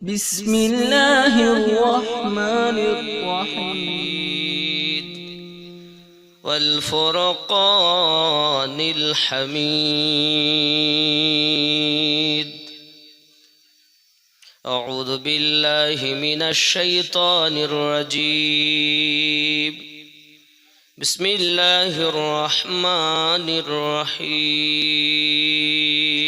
بسم الله الرحمن الرحيم. والفرقان الحميد. أعوذ بالله من الشيطان الرجيم. بسم الله الرحمن الرحيم.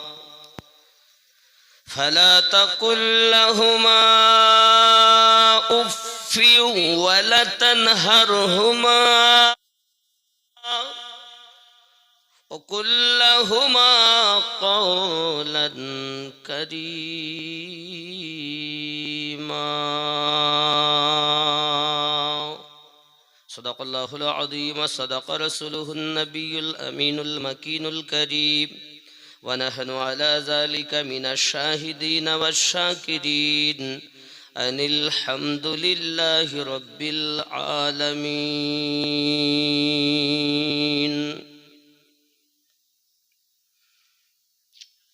فلا تقل لهما أف ولا تنهرهما. وقل لهما قولا كريما. صدق الله العظيم صدق رسوله النبي الأمين المكين الكريم. ونحن على ذلك من الشاهدين والشاكرين. أن الحمد لله رب العالمين.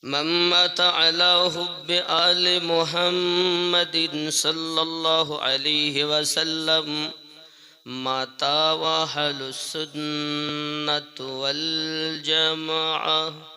من مات على حب آل محمد صلى الله عليه وسلم مات وأهل السنة والجماعة.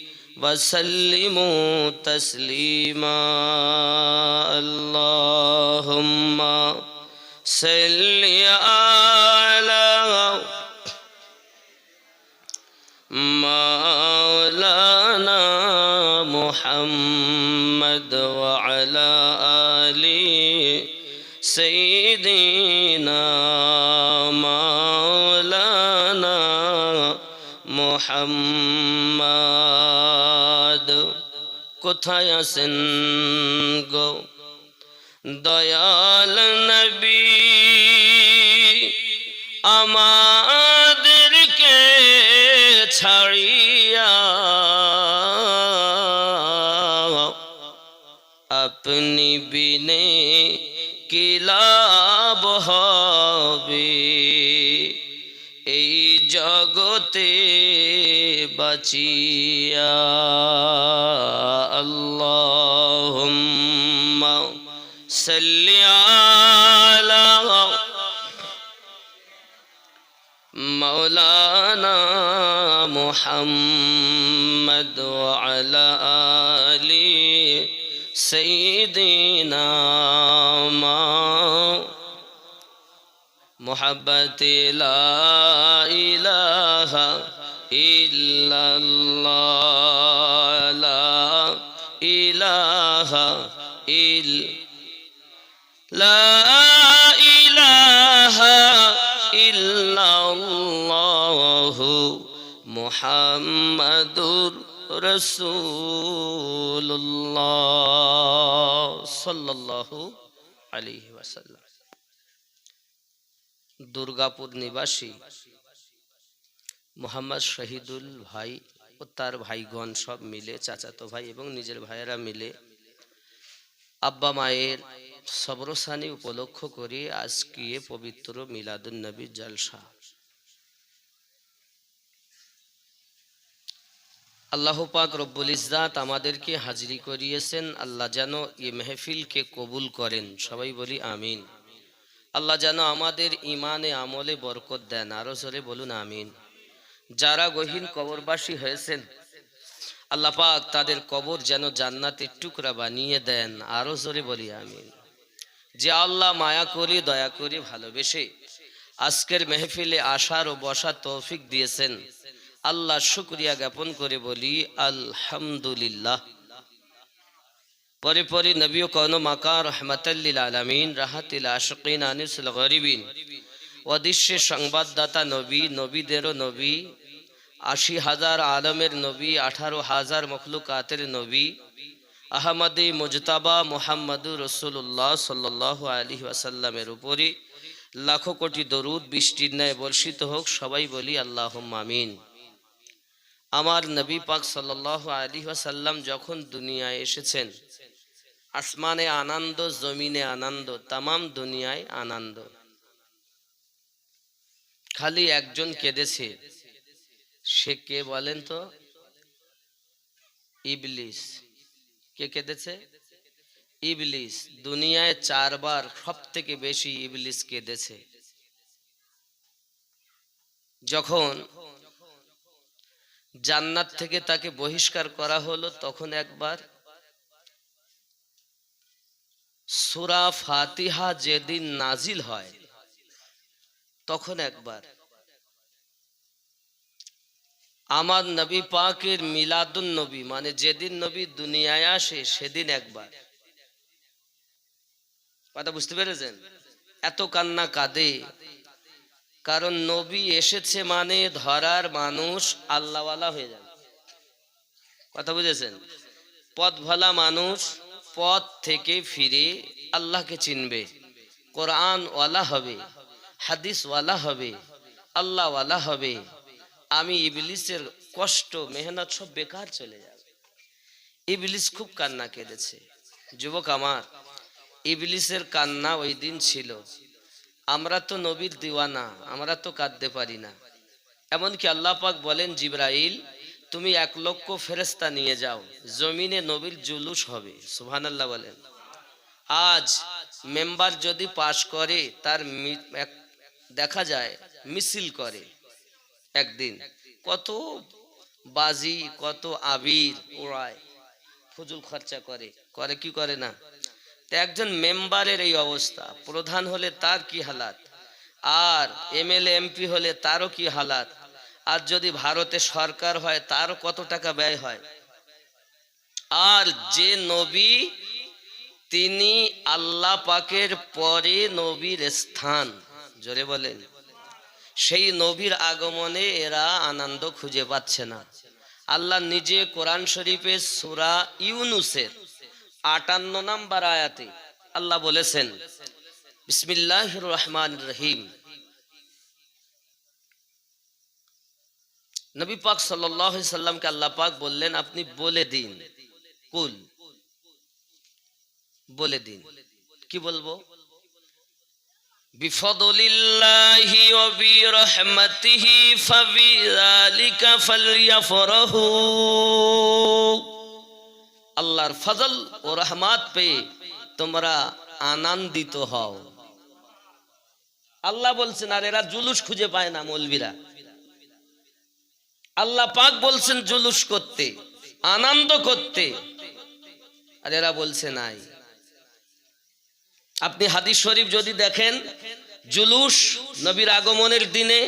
وسلموا تسليما. اللهم صل على مولانا محمد وعلى آل سيدنا مولانا محمد কোথায় আছেন গো? দয়াল নবী, আমাদেরকে ছাড়িয়া আপনি বিনে কি লাভ হবে? এই জগতে বাঁচিয়া اللهم صل على مولانا محمد وعلى آل سيدنا ما محبة لا إله إلا الله لا إله إلا الله محمد رسول الله صلى الله عليه وسلم দুর্গাপুর নিবাসী মোহাম্মদ শহীদুল ভাই ও তার ভাইগণ সব মিলে চাচাতো ভাই এবং নিজের ভাইয়েরা মিলে আব্বা মায়ের সবরসানি উপলক্ষ করে আজকে পবিত্র মিলাদুন নবী জলসা। আল্লাহ পাক রব্বুল ইজাত আমাদেরকে হাজিরি করিয়েছেন। আল্লাহ যেন এ মেহফিলকে কবুল করেন। সবাই বলি আমিন। আল্লাহ যেন আমাদের ইমানে আমলে বরকত দেন। আরও জোরে বলুন আমিন। যারা গহীন কবরবাসী হয়েছেন আল্লাহ পাক তাদের কবর যেন জান্নাতের টুকরা বানিয়ে দেন, আরও জোরে বলি, আমিন। যে আল্লাহ মায়া করি, দয়া করি, ভালোবেসে আজকের মেহফিলে আসার ও বসার তৌফিক দিয়েছেন। আল্লাহ শুক্রিয়া জ্ঞাপন করে বলি, আলহামদুলিল্লাহ। পরে পরে নবী কৌন মাকা রহমতাল্লিল আলমিন, রাহাতিল আশকিন আনিসুল গরিবিন। অদৃশ্যের সংবাদদাতা নবী, নবীদেরও নবী আশি হাজার আলমের নবী, আঠারো হাজার মখলুকাতের নবী, আহমদী মুজতাবা মোহাম্মদুর রসুল্লাহ সাল্লাহ আলী ওয়াসাল্লামের উপরে লাখো কোটি দরুদ, বৃষ্টির ন্যায় বর্ষিত হোক, সবাই বলি আল্লাহ মামিন আমার নবী পাক সাল্লাহ আলী ওয়াসাল্লাম যখন দুনিয়ায় এসেছেন, আসমানে আনন্দ, জমিনে আনন্দ, তামাম দুনিয়ায় আনন্দ। খালি একজন কেঁদেছে। সে কে বলেন তো? ইবলিস। কে কেঁদেছে? ইবলিস। দুনিয়ায় চারবার সব থেকে বেশি ইবলিস কেঁদেছে। যখন জান্নাত থেকে তাকে বহিষ্কার করা হলো, তখন একবার সুরা ফাতিহা যেদিন নাজিল হয়, তখন একবার আমার নবী পাকের মিলাদুন নবী মানে যেদিন নবী দুনিয়ায় আসে সেদিন একবার। কথা বুঝতে পেরেছেন? এত কান্না কাঁদে। কারণ নবী এসেছে মানে ধরার মানুষ আল্লাহওয়ালা হয়ে যাবে। কথা বুঝেছেন? পথ ভোলা মানুষ পথ থেকে ফিরে আল্লাহকে চিনবে। কোরআন ওয়ালা হবে হাদিস ওয়ালা হবে আল্লাহ ওয়ালা হবে। আমি ইবলিসের কষ্ট, মেহনত সব বেকার চলে যাবে। ইবলিস খুব কান্না কেঁদেছে। যুবক আমার, ইবলিসের কান্না ওই দিন ছিল। আমরা তো নবীর দিওয়ানা, আমরা তো কাঁদতে পারি না। এমনকি আল্লাহ পাক বলেন, জিব্রাইল, তুমি এক লক্ষ ফেরেস্তা নিয়ে যাও, জমিনে নবীর জুলুস হবে। সুবহান আল্লাহ বলেন। আজ মেম্বার যদি পাশ করে, তার দেখা যায়, মিছিল করে। একদিন। কত বাজি, কত আবির ওড়ায় ফজুল খরচা করে। করে কি করে না? একজন মেম্বারের এই অবস্থা। প্রধান হলে তার কি হালাত? আর এমএলএ, এমপি হলে তারও কি হালাত? আর যদি ভারতে সরকার হয়, তারও কত টাকা ব্যয় হয়? আর যে নবী, তিনি আল্লাহ পাকের পরে নবীর স্থান। জোরে বলেন। সেই নবীর আগমনে এরা আনন্দ খুঁজে পাচ্ছে না। আল্লাহ নিজে কোরআন শরীফে সুরা ইউনুসের আটান্ন নাম্বার আয়াতে আল্লাহ বলেছেন বিসমিল্লাহ রহমান রহিম। নবী পাক সাল্লামকে আল্লাহ পাক বললেন, আপনি বলে দিন। কুল, বলে দিন। কি বলব? بفضل الله وبرحمته فبذلك فليفرحوا আল্লাহর ফজল ও রহমাত পেয়ে তোমরা আনন্দিত হও আল্লাহ বলছেন আর এরা জুলুস খুঁজে পায় না মৌলবীরা আল্লাহ পাক বলছেন জুলুস করতে আনন্দ করতে আর এরা বলছে নাই আপনি হাদিস শরীফ যদি দেখেন, জুলুস নবীর আগমনের দিনে,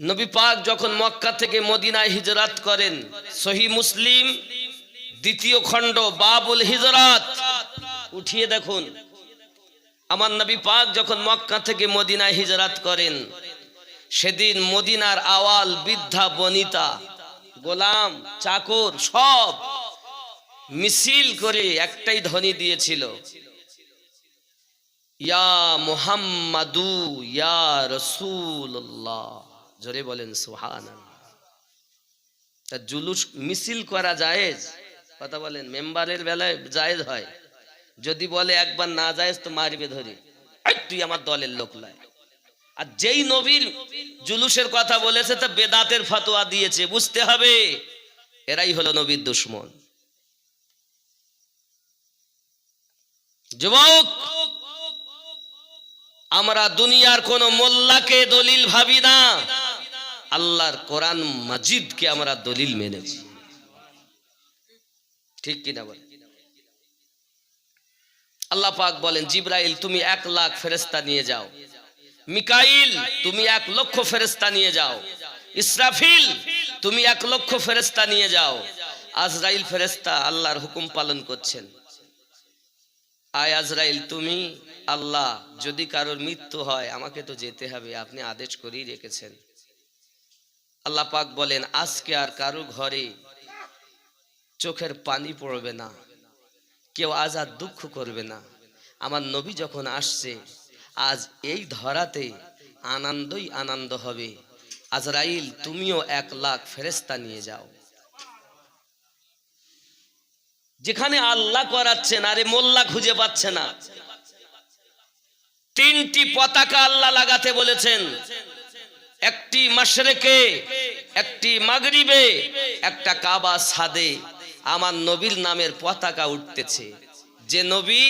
নবী পাক যখন মক্কা থেকে মদিনায় হিজরাত করেন, সহি মুসলিম, দ্বিতীয় খণ্ড, বাবুল হিজরাত, উঠিয়ে দেখুন, আমার নবী পাক যখন মক্কা থেকে মদিনায় হিজরাত করেন, সেদিন মদিনার আওয়াল বৃদ্ধা, বনিতা, গোলাম, চাকর, সব মিছিল করে একটাই ধ্বনি দিয়েছিল। ইয়া মুহাম্মাদু, ইয়া রসুল্লাহ জোরে বলেন সুহান জুলুস মিছিল করা জায়েজ? কথা বলেন, মেম্বারের বেলায় জায়েজ হয়? যদি বলে একবার না জায়েজ, তো মারবে ধরে। তুই আমার দলের লোক লাই। আর যেই নবীর জুলুসের কথা বলেছে, তা বেদাতের ফতোয়া দিয়েছে, বুঝতে হবে। এরাই হলো নবীর দুশ্মন। যুবক, আমরা দুনিয়ার কোন মোল্লাকে দলিল ভাবি না। আল্লাহর কোরআন মাজিদকে আমরা দলিল মেনেছি ঠিক কিনা বল আল্লাহ পাক বলেন, জিব্রাইল, তুমি এক লাখ ফেরেস্তা নিয়ে যাও। মিকাইল, তুমি এক লক্ষ ফেরেস্তা নিয়ে যাও। ইসরাফিল, তুমি এক লক্ষ ফেরেস্তা নিয়ে যাও। আজরাইল ফেরেস্তা আল্লাহর হুকুম পালন করছেন। আয় আজরাইল, তুমি আল্লাহ, যদি কারোর মৃত্যু হয়, আমাকে তো যেতে হবে, আপনি আদেশ করেই রেখেছেন। আল্লাহ পাক বলেন, আজকে আর কারও ঘরে চোখের পানি পড়বে না, কেউ আজ আর দুঃখ করবে না। আমার নবী যখন আসছে, আজ এই ধরাতে আনন্দই আনন্দ হবে। আজরাইল, তুমিও এক লাখ ফেরেস্তা নিয়ে যাও। যেখানে আল্লাহ করাচ্ছেন, আরে মোল্লা খুঁজে পাচ্ছে না। তিনটি পতাকা আল্লাহ লাগাতে বলেছেন। একটি মাশরেকে, একটি মাগরিবে, একটা কাবা সাদে আমার নবীর নামের পতাকা উঠতেছে। যে নবী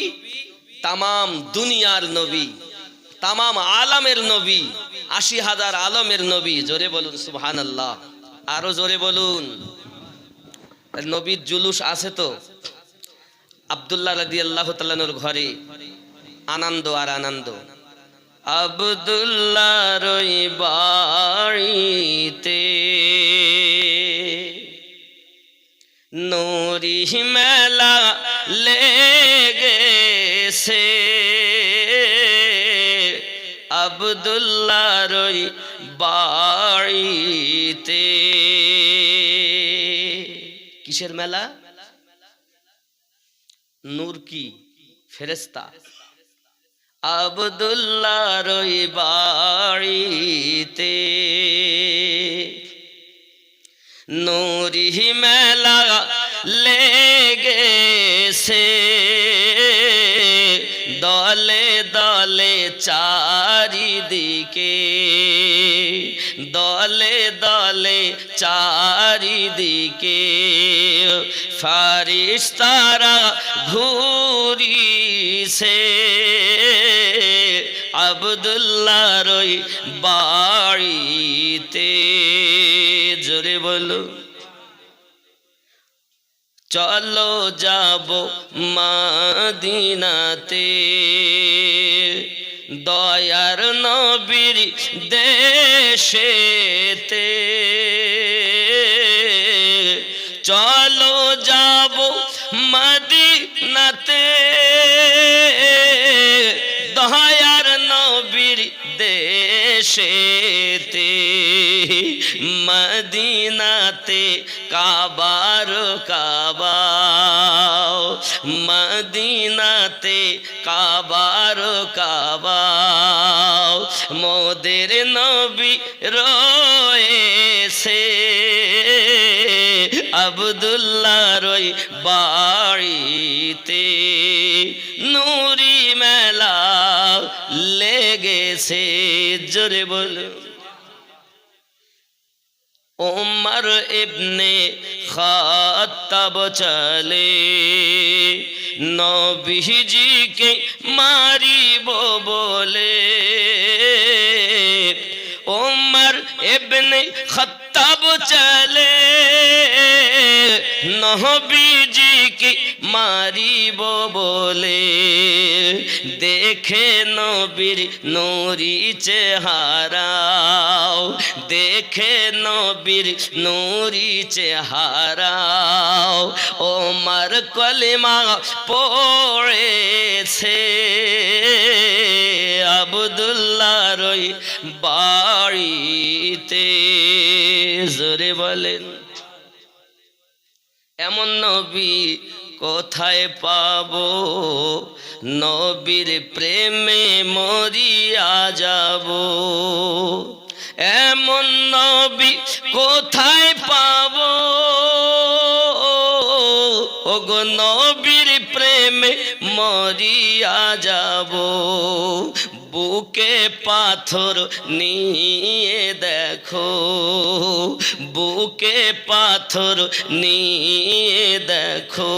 তামাম দুনিয়ার নবী, তামাম আলামের নবী, আশি হাজার আলমের নবী। জোরে বলুন সুবহান আল্লাহ আরও জোরে বলুন। নবীর জুলুস আছে তো? আবদুল্লাহ রাদি আল্লাহ তাল্লানোর ঘরে। আনন্দ আর আনন্দ। আবদুল্লাহ রই বাড়িতে নুরি মেলা লেগেছে। আবদুল্লাহ রই বাড়িতে। কিসের মেলা? নূর কি? ফেরেস্তা আবদুল্লাহ রই বাড়িতে। নুরি মেলা লেগেছে। দলে দলে চারিদিকে। দলে দলে চারিদিকে। ফারিস্তারা ঘুরিছে। আবদুল্লাহ রই বাড়িতে। জোরে বলো। চলো যাব মাদিনাতে। দয়ার নবীর দেশেতে। চলো দেশেতে মদিনাতে কাবার কাবাও, মদিনাতে কাবার কাবাও, মোদের নবী রয়েছে। আবদুল্লাহ রই বাড়িতে, নুরি মেলা লেগেছে জোরে বলো। ওমর ইবনে খাত্তাব চলে, নবীজিকে মারিব বলে। ওমর ইবনে খাত্তাব চলে নবীজিকে মারিব বলে। দেখে নবীর নুরি চেহারাও। দেখে নবীর নুরি চেহারাও। ওমর কলিমা পড়েছে। আবদুল্লাহ রই বাড়িতে। জোরে বলেন। এমন নবী কোথায় পাব? নবীর প্রেমে মরিয়া যাব। এমন নবী কোথায় পাব? ওগো নবীর প্রেমে মরিয়া যাব। বুকে পাথর নিয়ে দেখো, বুকে পাথর নিয়ে দেখো।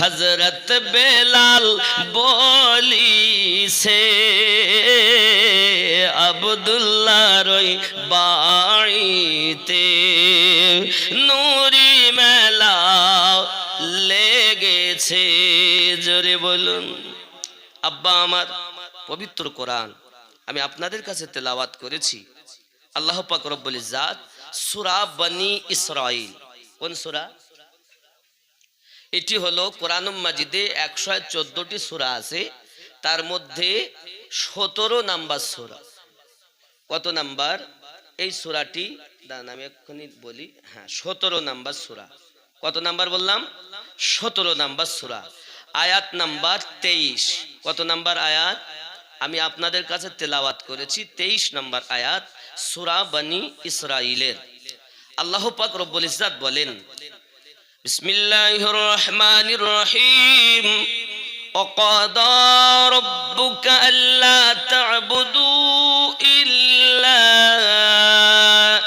হজরত বেলাল বলি সে আবদুল্লাহ রই বাড়িতে নুরি মেলা লেগেছে। জোরে বলুন, আব্বা আমার পবিত্র কোরআন আমি আপনাদের কাছে তেলাওয়াত করেছি। আল্লাহ পাক রব্বুল ইজ্জাত সূরা বনি ইসরাইল কোন সূরা? এটি হলো কোরআন মাজিদে একশো চোদ্দটি সূরা আছে। তার মধ্যে সতেরো নাম্বার সূরা। কত নাম্বার? এই সূরাটি, দাঁড়ান আমি এক্ষুনি বলি। হ্যাঁ সতেরো নাম্বার সূরা। কত নাম্বার বললাম? সতেরো নাম্বার সূরা। আয়াত নাম্বার তেইশ। কত নাম্বার আয়াত? আমি আপনাদের কাছে তেলাওয়াত করেছি তেইশ নাম্বার আয়াত সূরা বনি ইসরাইলের আল্লাহ পাক রব্বুল ইজ্জাত বলেন বিসমিল্লাহির রহমানির রহিম وقضى ربك ألا تعبدوا إلا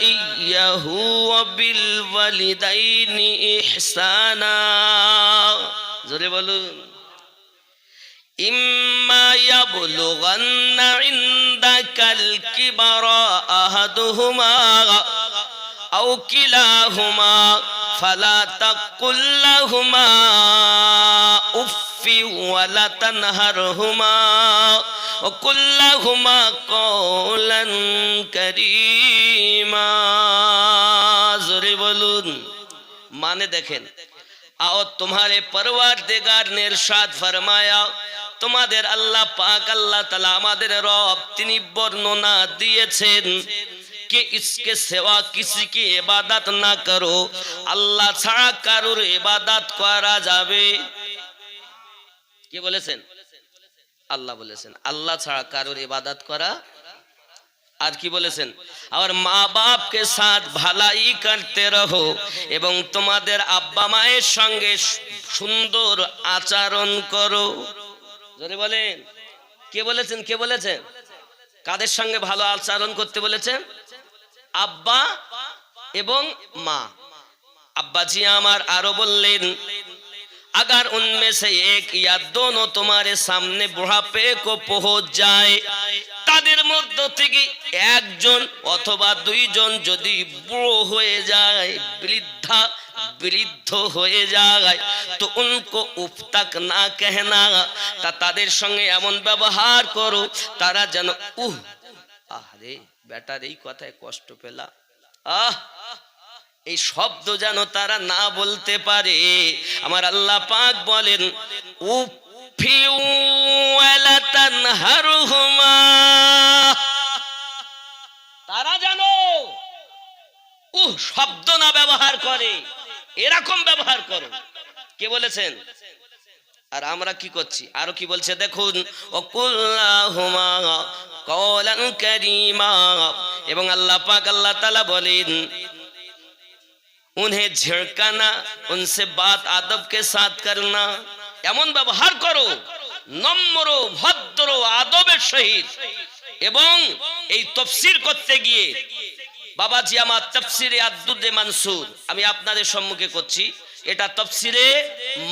إياه وبالوالدين إحسانا জোরে বলুন إما يبلغن عندك الكبر أحدهما أو كلاهما فلا تقل لهما أف ولا تنهرهما وقل لهما قولا كريما জোরে বলুন মানে দেখেন आओ तुम्हारे परवार देगार ने इरशाद फरमाया তোমাদের আল্লাহ পাক আল্লাহ তালা আমাদের রব তিনি বর্ণনা দিয়েছেন कि इसके सिवा किसी की इबादत ना करो আল্লাহ ছাড়া কারোর ইবাদত করা যাবে কে বলেছেন আল্লাহ বলেছেন আল্লাহ ছাড়া কারোর ইবাদত করা আর কি বলেছেন আর মা বাপকে সাথ ভালাই করতে রহো এবং তোমাদের আব্বা মায়ের সঙ্গে সুন্দর আচরণ করো জোরে বলেন কে বলেছেন কে বলেছেন কাদের সঙ্গে ভালো আচরণ করতে বলেছেন আব্বা এবং মা আব্বাজি আমার আরো বললেন अगर उनमें से एक या दोनों तुम्हारे सामने बुढ़ापे को पहुंच जाए তাদের মধ্য থেকে একজন অথবা দুইজন যদি বুড়ো হয়ে যায়, বৃদ্ধা, বৃদ্ধ হয়ে যায়, তো উনকো উফতাক না কেহনা। তা তাদের সঙ্গে এমন ব্যবহার করো, তারা যেন উহ আরে বেটার এই কথায় কষ্ট পেলা। আহ, এই শব্দ যেন তারা না বলতে পারে। আমার আল্লাহ পাক বলেন, উফিউ ওয়ালা তানহারহুমা তারা যেন উহ শব্দ না ব্যবহার করে এরকম ব্যবহার করো কে বলেছেন আর আমরা কি করছি আরো কি বলছে দেখুন অকুল্লাহুমা কওলান কারীমা এবং আল্লাহ পাক আল্লাহ তাআলা বলেন उन्हें झिड़काना उनसे बात आदब के साथ करना এমন ব্যবহার করো নম্র, ভদ্র, আদবের সহিত। এবং এই তফসির করতে গিয়ে, বাবাজি আমার তফসিরে আব্দুদ্দে মানসুর, আমি আপনাদের সম্মুখে করছি। এটা তফসিরে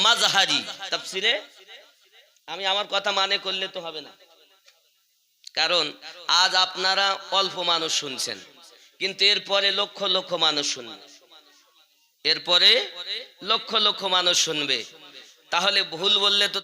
মাজহারি তফসিরে? আমি আমার কথা মানে করলে তো হবে না। কারণ আজ আপনারা অল্প মানুষ শুনছেন, কিন্তু এরপরে লক্ষ লক্ষ মানুষ শুনবে। এরপরে লক্ষ লক্ষ মানুষ শুনবে। তাহলে ভুল বললে তো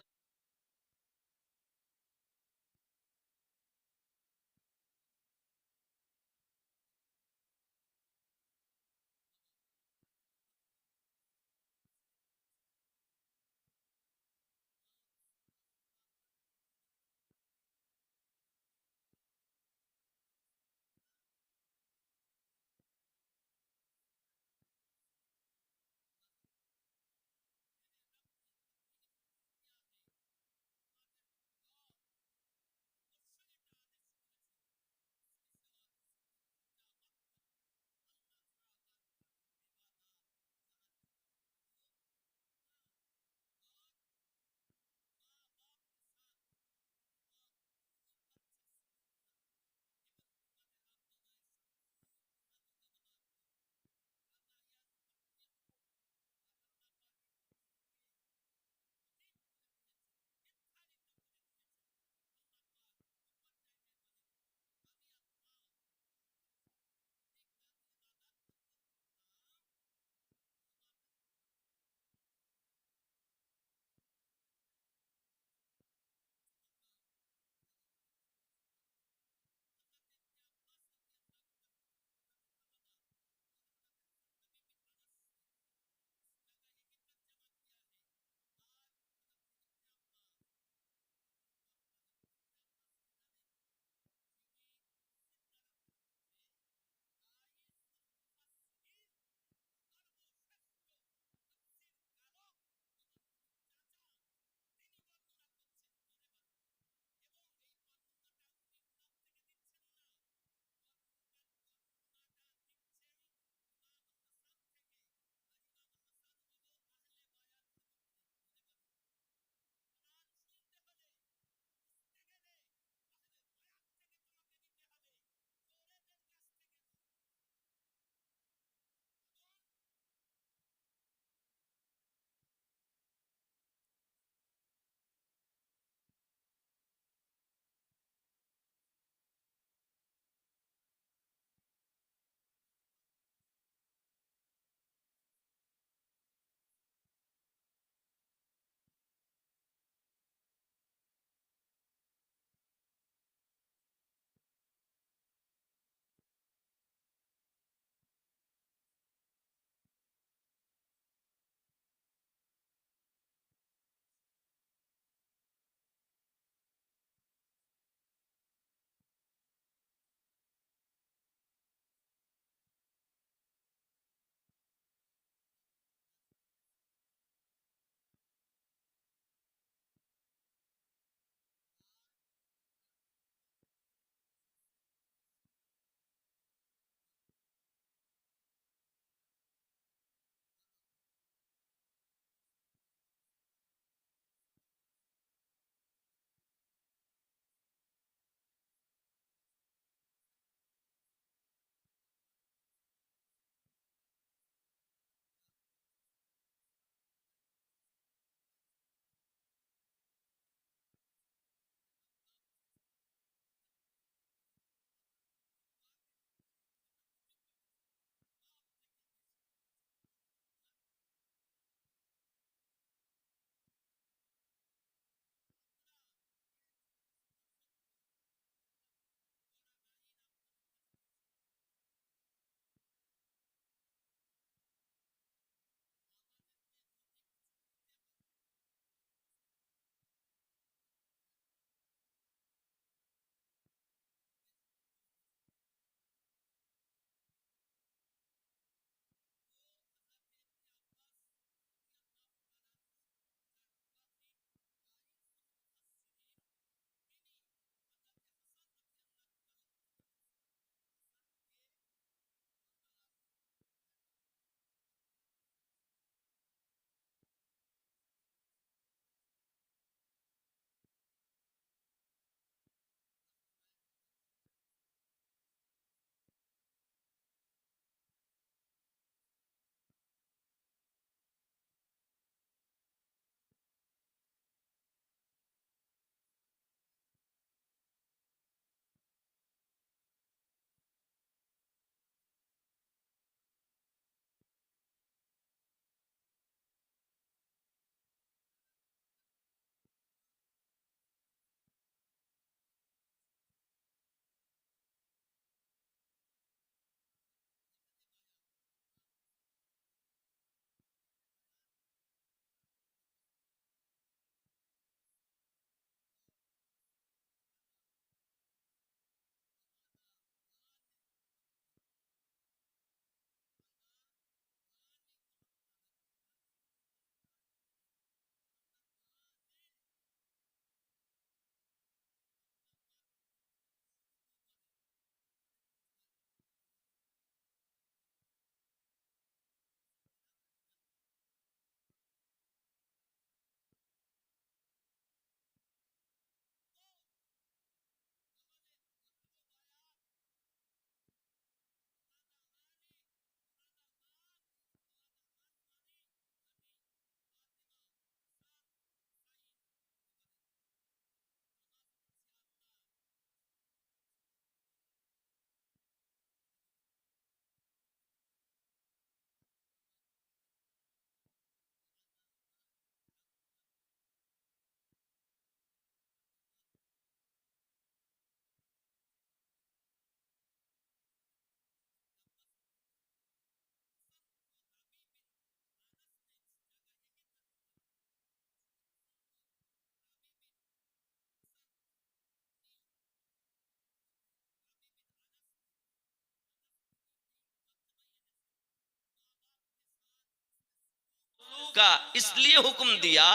का इसलिए হুকুম দিয়া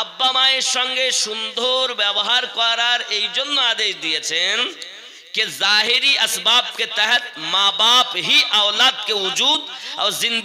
আব্বা মায়ের সঙ্গে সুন্দর ব্যবহার করার এই জন্য আদেশ দিয়েছেন कि जाहिरी असबाब के तहत माँ बाप ही औलाद के वजूद और जिंदगी